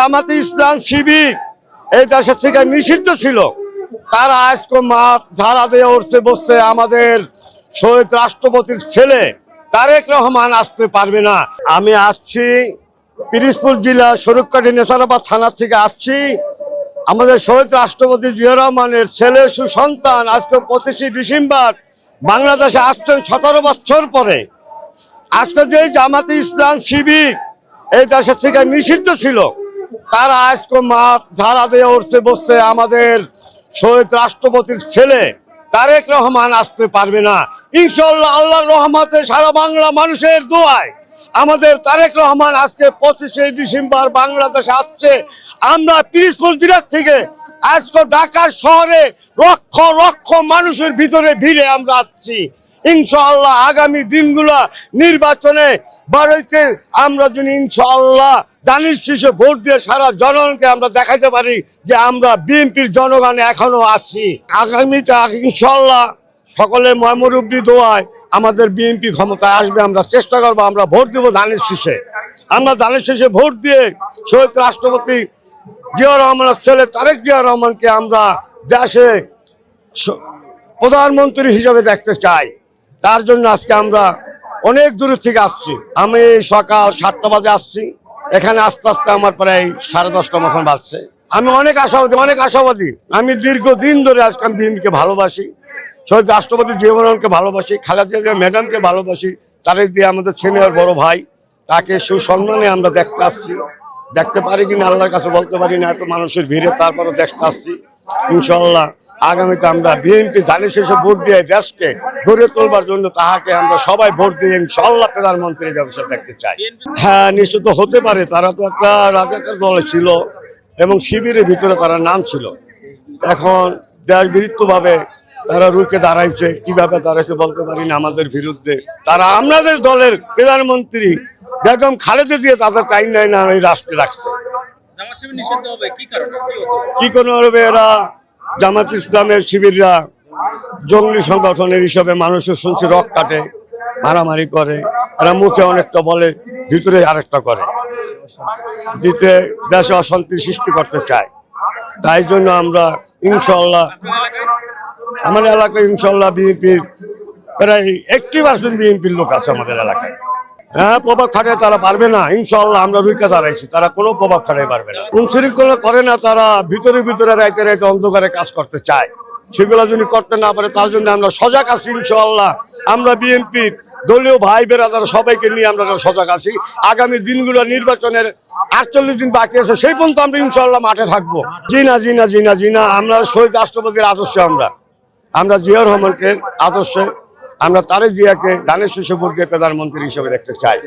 জামাতে ইসলাম শিবির এই দেশের থেকে নিষিদ্ধ ছিল। তারা আজকে মাঠ ধারা দিয়ে উঠছে, বসছে আমাদের শহীদ রাষ্ট্রপতির ছেলে তারেক রহমান আসতে পারবে না। আমি আসছি পিরিজপুর জেলা শরীফকাঠি নেসারাবাদ থানার থেকে আসছি। আমাদের শহীদ রাষ্ট্রপতি জিয়া রহমানের ছেলে, সুসন্তান আজকে পঁচিশে ডিসেম্বর বাংলাদেশে আসছেন সতেরো বছর পরে। আজকে যে জামাতে ইসলাম শিবির এই দেশের থেকে নিষিদ্ধ ছিল তারা আজকে মাঠ ধারা দিয়ে উঠছে, বসছে আমাদের শহীদ রাষ্ট্রপতির ছেলে। তারেক রহমান আসতে পারবে না। ইনশাল্লাহ আল্লাহর রহমতে সারা বাংলা মানুষের দোয়ায় আমাদের তারেক রহমান আজকে পঁচিশে ডিসেম্বর বাংলাদেশে আসছে। আমরা পিসফুল জেলার থেকে আজকে ঢাকার শহরে লক্ষ লক্ষ মানুষের ভিতরে ভিড়ে আমরা আসছি ইনশাআল্লাহ আগামী দিনগুলো নির্বাচনে বারোইতে আমরা যদি ইনশাআল্লাহ দানিশ শীষে ভোট দিয়ে সারা জনগণকে আমরা দেখাতে পারি যে আমরা বিএনপির জনগণ এখনও আছি। আগামীতে ইনশাআল্লাহ সকলের ময়মরুব্বি দোয়ায় আমাদের বিএনপি ক্ষমতায় আসবে, আমরা চেষ্টা করব আমরা ভোট দেবো ধানের শীষে আমরা ধানের শীষে ভোট দিয়ে শহীদ রাষ্ট্রপতি জিয়া রহমানের ছেলে তারেক জিয়া রহমানকে আমরা দেশে প্রধানমন্ত্রী হিসেবে দেখতে চাই। তার জন্য আজকে আমরা অনেক দূর থেকে আসছি। আমি সকাল সাতটা বাজে আসছি। এখানে আস্তে আস্তে আমার প্রায় সাড়ে দশটা মতন বাজছে। আমি অনেক আশাবাদী অনেক আশাবাদী। আমি দীর্ঘদিন ধরে আজকে আমি বিএনপিকে ভালোবাসি, শহীদ রাষ্ট্রপতি জীবনকে ভালোবাসি, খালেদা ম্যাডামকে ভালোবাসি, তারেক দিয়ে আমাদের সিনিয়র বড় ভাই, তাকে সুসম্মানে আমরা দেখতে আসছি। দেখতে পারি কিনা আল্লাহর কাছে বলতে পারি না, এত মানুষের ভিড়ে তারপরে দেখতে আসছি। ইনশাল্লাহ আগামীতে আমরা বিএনপি ধানের শেষে ভোট দিয়ে দেশকে গড়ে তোলবার জন্য তাহাকে আমরা সবাই ভোট দিয়ে ইনশাল্লাহ প্রধানমন্ত্রী ব্যবসা দেখতে চাই। হ্যাঁ নিশ্চিত হতে পারে, তারা তো একটা রাজাকার দলে ছিল এবং শিবিরের ভিতরে তারা নাম ছিল। এখন দেশ বিরুদ্ধভাবে তারা রুখে দাঁড়াইছে, কীভাবে দাঁড়াইছে বলতে পারি না আমাদের বিরুদ্ধে। তারা আমাদের দলের প্রধানমন্ত্রী বেগম খালেদা দিয়ে তাদের টাইম নাই না এই রাষ্ট্রে রাখছে। কি কোনো হবে এরা? জামাত ইসলামের শিবিররা জঙ্গলি সংগঠনের হিসাবে মানুষের শুনছে রক কাটে মারামারি করে। এরা মুখে অনেকটা বলে ভিতরে আরেকটা করে। দিতে দেশে অশান্তি সৃষ্টি করতে চায়। তাই জন্য আমরা ইনশাল্লাহ আমার এলাকায়? ইনশাল্লাহ বিএনপির প্রায় এইটটি পার্সেন্ট বিএনপির লোক আছে আমাদের এলাকায়। হ্যাঁ প্রভাব খাটায় তারা পারবে না। ইনশাল্লাহ আমরা রুইকা দাঁড়াইছি তারা কোনো প্রভাব খাটাই পারবে না। কোন শৃঙ্খলা করে না তারা ভিতরে ভিতরে রাইতে রাইতে অন্ধকারে কাজ করতে চায়। সেগুলো যদি করতে না পারে, তার জন্য আমরা সজাগ আছি ইনশাল্লাহ আমরা বিএনপির দলীয় ভাই বেরাদার সবাইকে নিয়ে আমরা সজাগ আছি। আগামী দিনগুলো নির্বাচনের আটচল্লিশ দিন বাকি আছে, সেই পর্যন্ত আমরা ইনশাল্লাহ মাঠে থাকব। জি না জি না জি না, জি আমরা শহীদ রাষ্ট্রপতির আদর্শ আমরা। আমরা জিয়া রহমানকে আদর্শে আমরা তারেক জিয়াকে দানের শিশু প্রধানমন্ত্রী হিসেবে দেখতে চাই।